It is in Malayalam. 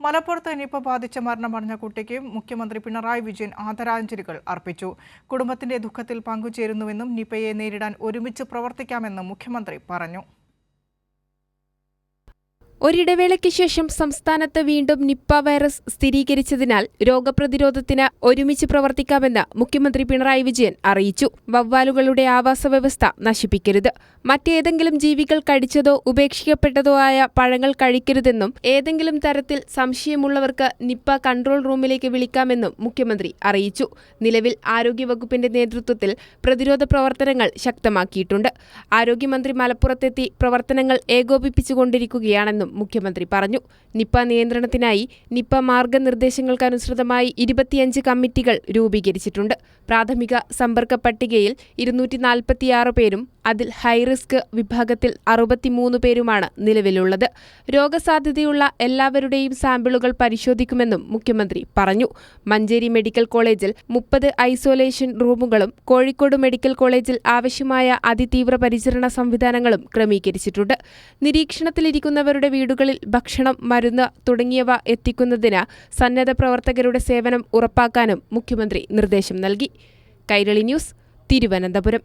മലപ്പുറത്ത് നിപ്പ ബാധിച്ച മരണമടഞ്ഞ കുട്ടിക്ക് മുഖ്യമന്ത്രി പിണറായി വിജയൻ ആദരാഞ്ജലികൾ അർപ്പിച്ചു. കുടുംബത്തിന്റെ ദുഃഖത്തിൽ പങ്കുചേരുന്നുവെന്നും നിപയെ നേരിടാൻ ഒരുമിച്ച് പ്രവർത്തിക്കാമെന്നും മുഖ്യമന്ത്രി പറഞ്ഞു. ഒരിടവേളയ്ക്ക് ശേഷം സംസ്ഥാനത്ത് വീണ്ടും നിപ്പ വൈറസ് സ്ഥിരീകരിച്ചതിനാൽ രോഗപ്രതിരോധത്തിന് ഒരുമിച്ച് പ്രവർത്തിക്കാമെന്ന് മുഖ്യമന്ത്രി പിണറായി വിജയൻ അറിയിച്ചു. വവ്വാലുകളുടെ ആവാസ വ്യവസ്ഥ നശിപ്പിക്കരുത്. മറ്റേതെങ്കിലും ജീവികൾ കടിച്ചതോ ഉപേക്ഷിക്കപ്പെട്ടതോ ആയ പഴങ്ങൾ കഴിക്കരുതെന്നും ഏതെങ്കിലും തരത്തിൽ സംശയമുള്ളവർക്ക് നിപ്പ കൺട്രോൾ റൂമിലേക്ക് വിളിക്കാമെന്നും മുഖ്യമന്ത്രി അറിയിച്ചു. നിലവിൽ ആരോഗ്യവകുപ്പിന്റെ നേതൃത്വത്തിൽ പ്രതിരോധ പ്രവർത്തനങ്ങൾ ശക്തമാക്കിയിട്ടുണ്ട്. ആരോഗ്യമന്ത്രി മലപ്പുറത്തെത്തി പ്രവർത്തനങ്ങൾ ഏകോപിപ്പിച്ചുകൊണ്ടിരിക്കുകയാണെന്നും മുഖ്യമന്ത്രി പറഞ്ഞു. നിപ്പ നിയന്ത്രണത്തിനായി നിപ്പ മാർഗനിർദ്ദേശങ്ങൾക്കനുസൃതമായി ഇരുപത്തിയഞ്ച് കമ്മിറ്റികൾ രൂപീകരിച്ചിട്ടുണ്ട്. പ്രാഥമിക സമ്പർക്ക പട്ടികയിൽ ഇരുന്നൂറ്റി പേരും അതിൽ ഹൈറിസ്ക് വിഭാഗത്തിൽ അറുപത്തിമൂന്ന് പേരുമാണ് നിലവിലുള്ളത്. രോഗസാധ്യതയുള്ള എല്ലാവരുടെയും സാമ്പിളുകൾ പരിശോധിക്കുമെന്നും മുഖ്യമന്ത്രി പറഞ്ഞു. മഞ്ചേരി മെഡിക്കൽ കോളേജിൽ മുപ്പത് ഐസൊലേഷൻ റൂമുകളും കോഴിക്കോട് മെഡിക്കൽ കോളേജിൽ ആവശ്യമായ അതിതീവ്ര പരിചരണ സംവിധാനങ്ങളും ക്രമീകരിച്ചിട്ടുണ്ട്. നിരീക്ഷണത്തിലിരിക്കുന്നവരുടെ വീടുകളിൽ ഭക്ഷണം മരുന്ന് തുടങ്ങിയവ എത്തിക്കുന്നതിന് സന്നദ്ധ പ്രവർത്തകരുടെ സേവനം ഉറപ്പാക്കാനും മുഖ്യമന്ത്രി നിർദ്ദേശം നൽകി. കൈരളി ന്യൂസ് തിരുവനന്തപുരം.